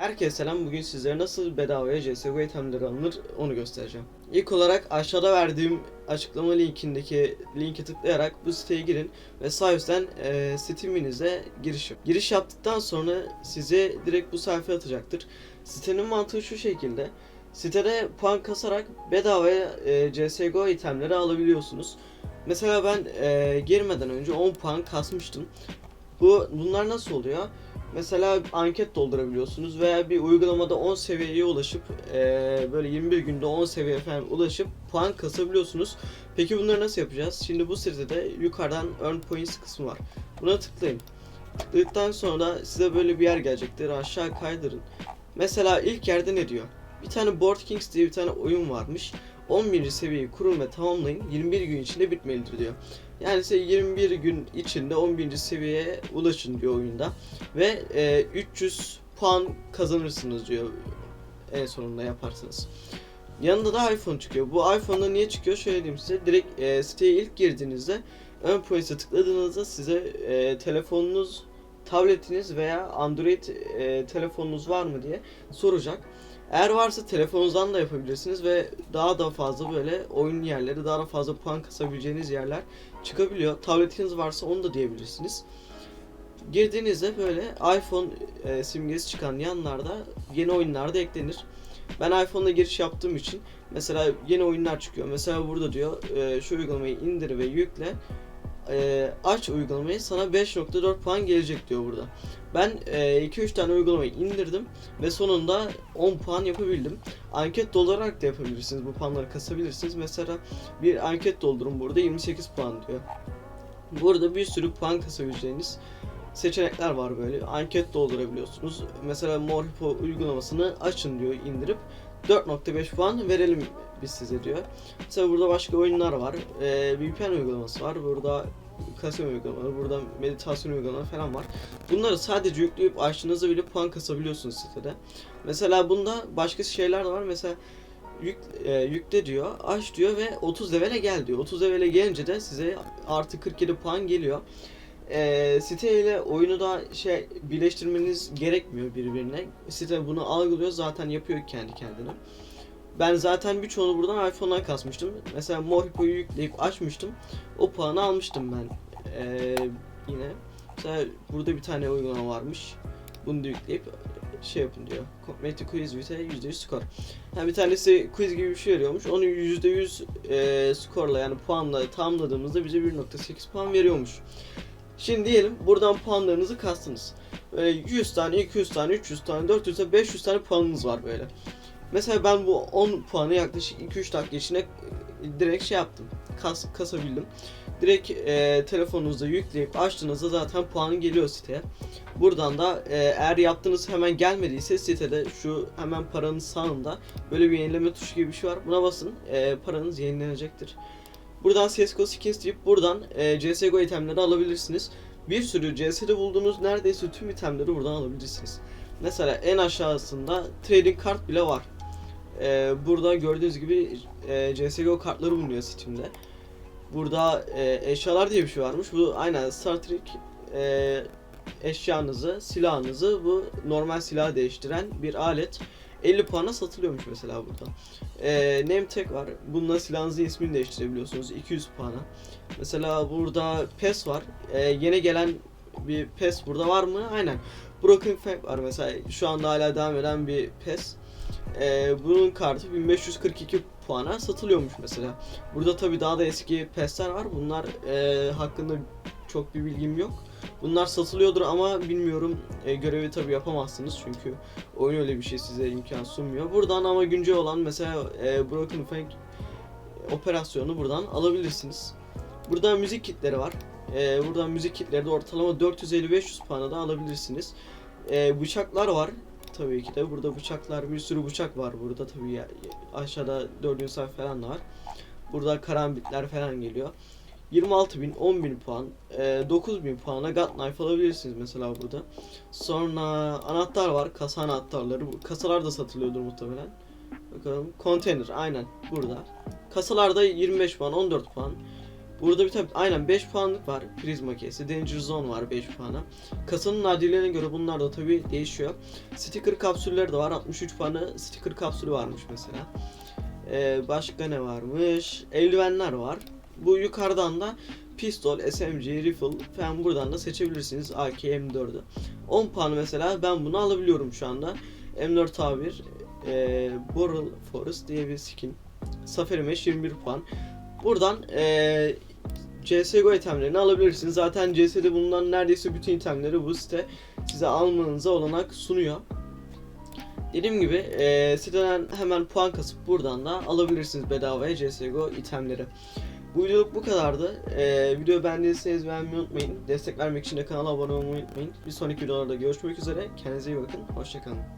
Herkese selam. Bugün sizlere nasıl bedavaya CSGO itemleri alınır onu göstereceğim. İlk olarak aşağıda verdiğim açıklama linkindeki linke tıklayarak bu siteye girin ve sağ üstten e, Steam'inize giriş yapın. Giriş yaptıktan sonra size direkt bu sayfaya atacaktır. Sitenin mantığı şu şekilde. Sitede puan kasarak bedavaya e, CSGO itemleri alabiliyorsunuz. Mesela ben e, girmeden önce 10 puan kasmıştım. Bu bunlar nasıl oluyor? Mesela anket doldurabiliyorsunuz veya bir uygulamada 10 seviyeye ulaşıp eee, böyle 21 günde 10 seviye falan ulaşıp puan kasabiliyorsunuz. Peki bunları nasıl yapacağız? Şimdi bu sitede yukarıdan earn points kısmı var. Buna tıklayın. Tıkladıktan sonra size böyle bir yer gelecektir. Aşağı kaydırın. Mesela ilk yerde ne diyor? Bir tane Board Kings diye bir tane oyun varmış. 11. seviyeyi kurun ve tamamlayın. 21 gün içinde bitmelidir diyor. Yani size 21 gün içinde 11. seviyeye ulaşın diyor oyunda. Ve e, 300 puan kazanırsınız diyor en sonunda yaparsanız. Yanında da iPhone çıkıyor. Bu iPhone'da niye çıkıyor? Şöyle diyeyim size. Direkt e, siteye ilk girdiğinizde ön points'e tıkladığınızda size e, telefonunuz, tabletiniz veya Android e, telefonunuz var mı diye soracak. Eğer varsa telefonunuzdan da yapabilirsiniz ve daha da fazla böyle oyun yerleri, daha da fazla puan kasabileceğiniz yerler çıkabiliyor. Tabletiniz varsa onu da diyebilirsiniz. Girdiğinizde böyle iPhone e, simgesi çıkan yanlarda yeni oyunlar da eklenir. Ben iPhone'da giriş yaptığım için mesela yeni oyunlar çıkıyor. Mesela burada diyor e, şu uygulamayı indir ve yükle. E, aç uygulamayı sana 5.4 puan gelecek diyor burada. Ben 2-3 tane uygulamayı indirdim ve sonunda 10 puan yapabildim. Anket doldurarak da yapabilirsiniz. Bu puanları kasabilirsiniz. Mesela bir anket doldurun burada 28 puan diyor. Burada bir sürü puan kasabileceğiniz seçenekler var böyle. Anket doldurabiliyorsunuz. Mesela Morhipo uygulamasını açın diyor indirip 4.5 puan verelim biz size diyor. Mesela burada başka oyunlar var. Ee, VPN uygulaması var. Burada kasım uygulamaları, burada meditasyon uygulamaları falan var. Bunları sadece yükleyip açtığınızda bile puan kasabiliyorsunuz sitede. Mesela bunda başka şeyler de var. Mesela yük, e, yükle diyor, aç diyor ve 30 levele gel diyor. 30 levele gelince de size artı 47 puan geliyor. E, site ile oyunu da şey birleştirmeniz gerekmiyor birbirine. Site bunu algılıyor zaten yapıyor kendi kendine. Ben zaten birçoğunu buradan iPhone'dan kasmıştım. Mesela Morhipo'yu yükleyip açmıştım. O puanı almıştım ben. Ee, yine. Mesela burada bir tane uygulama varmış. Bunu da yükleyip şey yapın diyor. Complete quiz with a %100 skor. Yani bir tanesi quiz gibi bir şey veriyormuş. Onu %100 e, skorla yani puanla tamamladığımızda bize 1.8 puan veriyormuş. Şimdi diyelim buradan puanlarınızı kastınız. Böyle 100 tane, 200 tane, 300 tane, 400 tane, 500 tane puanınız var böyle. Mesela ben bu 10 puanı yaklaşık 2-3 dakika içinde e, direkt şey yaptım. Kas, kasabildim. Direkt e, telefonunuzda yükleyip açtığınızda zaten puanı geliyor siteye. Buradan da e, eğer yaptığınız hemen gelmediyse sitede şu hemen paranın sağında böyle bir yenileme tuşu gibi bir şey var. Buna basın. E, paranız yenilenecektir. Buradan CSGO Skins deyip buradan e, CSGO itemleri alabilirsiniz. Bir sürü CS'de bulduğunuz neredeyse tüm itemleri buradan alabilirsiniz. Mesela en aşağısında trading kart bile var. Ee, burada gördüğünüz gibi e, CSGO kartları bulunuyor Steam'de. Burada e, eşyalar diye bir şey varmış. Bu aynen Star Trek e, eşyanızı, silahınızı bu normal silah değiştiren bir alet. 50 puana satılıyormuş mesela burada. E, name tag var. Bununla silahınızın ismini değiştirebiliyorsunuz 200 puana. Mesela burada PES var. E, yeni gelen bir PES burada var mı? Aynen. Broken Fang var mesela. Şu anda hala devam eden bir PES. Ee, bunun kartı 1542 puana satılıyormuş mesela. Burada tabi daha da eski PES'ler var. Bunlar e, hakkında çok bir bilgim yok. Bunlar satılıyordur ama bilmiyorum. E, görevi tabi yapamazsınız çünkü oyun öyle bir şey size imkan sunmuyor. Buradan ama güncel olan mesela e, Broken Fang operasyonu buradan alabilirsiniz. Burada müzik kitleri var. E, buradan müzik kitleri de ortalama 450-500 puana da alabilirsiniz. E, bıçaklar var tabii ki de. Burada bıçaklar, bir sürü bıçak var burada tabii ya, aşağıda 4. sayfa falan da var. Burada karambitler falan geliyor. 26.000, 10.000 puan, e, 9.000 puana God Knife alabilirsiniz mesela burada. Sonra anahtar var, kasa anahtarları. Kasalar da satılıyordur muhtemelen. Bakalım. Konteyner aynen burada. Kasalarda 25 puan, 14 puan. Burada bir tabi aynen 5 puanlık var. Prizma Case'i, Danger Zone var 5 puana. Kasanın nadirlerine göre bunlar da tabi değişiyor. Sticker kapsülleri de var. 63 puanı sticker kapsülü varmış mesela. Ee, başka ne varmış? Eldivenler var. Bu yukarıdan da pistol, SMG, rifle falan buradan da seçebilirsiniz AK, M4'ü. 10 puanı mesela ben bunu alabiliyorum şu anda. M4 A1, e, Boral Forest diye bir skin. Safari Mesh 21 puan. Buradan e, CSGO itemlerini alabilirsiniz. Zaten CS'de bulunan neredeyse bütün itemleri bu site size almanıza olanak sunuyor. Dediğim gibi e, siteden hemen puan kasıp buradan da alabilirsiniz bedavaya CSGO itemleri. Bu videoluk bu kadardı. E, videoyu beğendiyseniz beğenmeyi unutmayın. Destek vermek için de kanala abone olmayı unutmayın. Bir sonraki videolarda görüşmek üzere. Kendinize iyi bakın. Hoşçakalın.